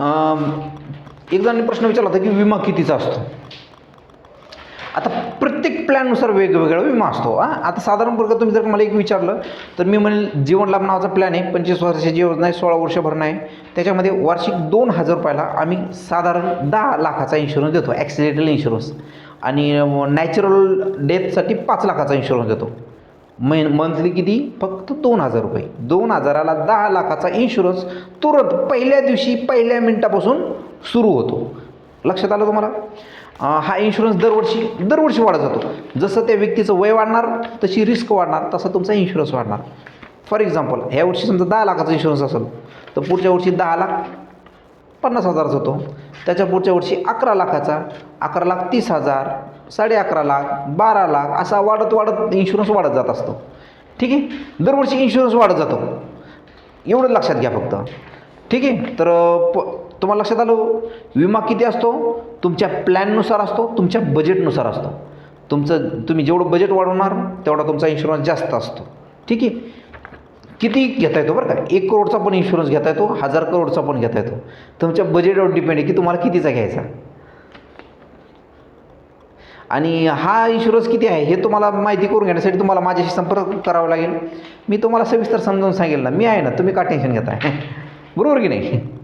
एकदा एक जणांनी प्रश्न विचारला होता की विमा कितीचा असतो? आता प्रत्येक प्लॅननुसार वेगवेगळा विमा असतो हां. आता साधारण प्रकार तुम्ही जर मला एक विचारलं तर मी म्हणेल जीवन लाभ नावाचा प्लॅन आहे पंचवीस वर्षाची योजना आहे सोळा वर्ष भरणं आहे. त्याच्यामध्ये वार्षिक दोन हजार रुपयाला आम्ही साधारण दहा लाखाचा इन्शुरन्स देतो ॲक्सिडेंटल इन्शुरन्स आणि नॅचरल डेथसाठी पाच लाखाचा इन्शुरन्स देतो. मै मंथली किती? फक्त दोन हजार रुपये. दोन हजाराला दहा लाखाचा इन्शुरन्स तुरंत पहिल्या दिवशी पहिल्या मिनिटापासून सुरू होतो. लक्षात आलं तुम्हाला? हा इन्शुरन्स दरवर्षी दरवर्षी वाढत जातो. जसं त्या व्यक्तीचं वय वाढणार तशी रिस्क वाढणार तसा तुमचा इन्शुरन्स वाढणार. फॉर एक्झाम्पल ह्या वर्षी समजा दहा लाखाचा इन्शुरन्स असेल तर पुढच्या वर्षी दहा लाख पन्नास हजाराचा होतो. त्याच्या पुढच्या वर्षी अकरा लाखाचा अकरा लाख तीस हजार साडे अकरा लाख बारा लाख असा वाढत वाढत इन्शुरन्स वाढत जात असतो. ठीक आहे? दरवर्षी इन्शुरन्स वाढत जातो. एवढं लक्षात घ्या फक्त. ठीक आहे? तर प तुम्हाला लक्षात आलं हो? विमा किती असतो? तुमच्या प्लॅननुसार असतो तुमच्या बजेटनुसार असतो. तुमचं तुम्ही जेवढं बजेट वाढवणार तेवढा तुमचा इन्शुरन्स जास्त असतो. ठीक आहे? किती घेता येतो बरं का? एक करोडचा पण इन्शुरन्स घेता येतो हजार करोडचा पण घेता येतो. तुमच्या बजेटवर डिपेंड आहे की तुम्हाला कितीचा घ्यायचा. आणि हा इन्शुरन्स किती आहे हे तुम्हाला माहिती करून घेण्यासाठी तुम्हाला माझ्याशी संपर्क करावा लागेल. मी तुम्हाला सविस्तर समजावून सांगेल ना मी आहे ना तुम्ही का टेन्शन घेताय? बरोबर की नाही?